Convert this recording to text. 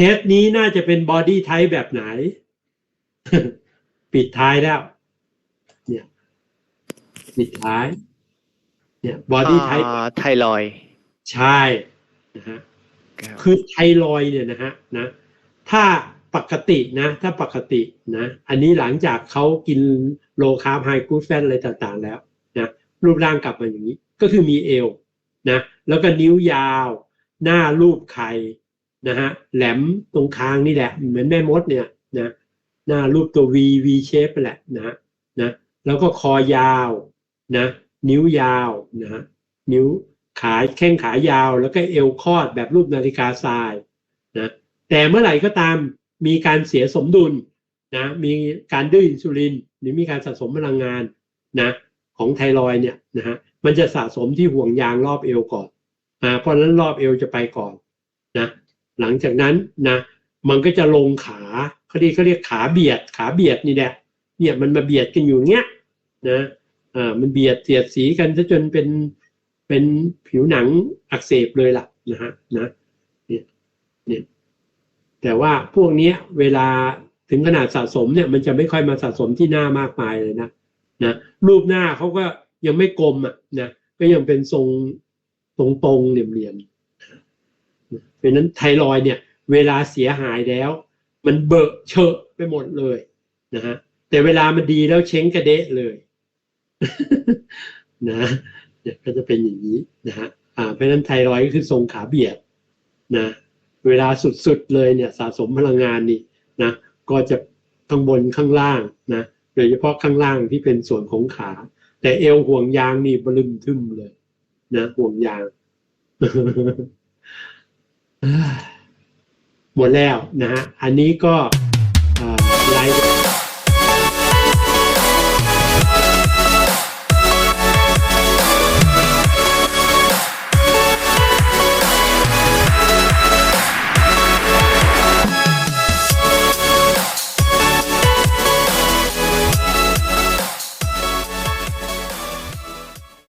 เคสนี้น่าจะเป็นบอดี้ไทป์แบบไหน ปิดท้ายแล้ว เนี่ย ปิดท้าย เนี่ยบอดี้ไทป์อ่าไทรอยด์ใช่นะฮะครับคือไทรอยด์เนี่ยนะฮะนะถ้าปกตินะ ถ้าปกตินะ อันนี้หลังจากเขากินโลคาร์บไฮกลูแฟตอะไรต่างๆแล้วนะรูปร่างกลับมาอย่างนี้ ก็คือมีเอวนะ แล้วก็นิ้วยาว หน้ารูปไข่ นะฮะแหลมตรงคางนี่แหละ เหมือนแม่มดเนี่ยนะหน้ารูปตัว V V shape ไปแหละนะนะแล้วก็คอยาวนะนิ้วยาวนะนิ้วขาแข้งขายาว แล้วก็เอวคอดแบบรูปนาฬิกาทรายนะแต่เมื่อไหร่ก็ตามมีการเสียสมดุลนะมีการดื้ออินซูลิน หรือมีการสะสมพลังงานนะของไทรอยเนี่ยนะฮะมันจะสะสมที่ห่วงยางรอบเอวก่อนอ่าเพราะฉะนั้นรอบเอวจะไปก่อนนะ หลังจากนั้นนะมันก็จะลงขาเขาเรียกเขาเรียกขาเบียดขาเบียดนี่แหละเนี่ยมันมาเบียดกันอยู่เงี้ยนะอ่ามันเบียดเสียดสีกันซะจนเป็นเป็นผิวหนังอักเสบเลยล่ะนะฮะนะเนี่ยเนี่ยแต่ว่าพวกนี้เวลาถึงขนาดสะสมเนี่ยมันจะไม่ค่อยมาสะสมที่หน้ามากมายเลยนะนะรูปหน้าเขาก็ยังไม่กลมอะนะก็ยังเป็นทรงตรงตรงๆเหลี่ยมๆ เพราะนั้นไทรอยเนี่ยเวลาเสียหายแล้ว มันเบอะเชอะไปหมดเลยนะฮะแต่เวลามันดีแล้วเช้งกระเดะเลยนะเนี่ยก็จะเป็นอย่างนี้นะฮะอ่าเพราะนั้นไทรอยก็คือทรงขาเบียดนะเวลาสุดๆเลยเนี่ยสะสมพลังงานนี่นะก็จะข้างบนข้างล่างนะโดยเฉพาะข้างล่างที่เป็นส่วนของขา แต่เอวห่วงยางนี่บลึมทึมเลย นะห่วงยาง หมดแล้วนะฮะ อันนี้ก็ไลฟ์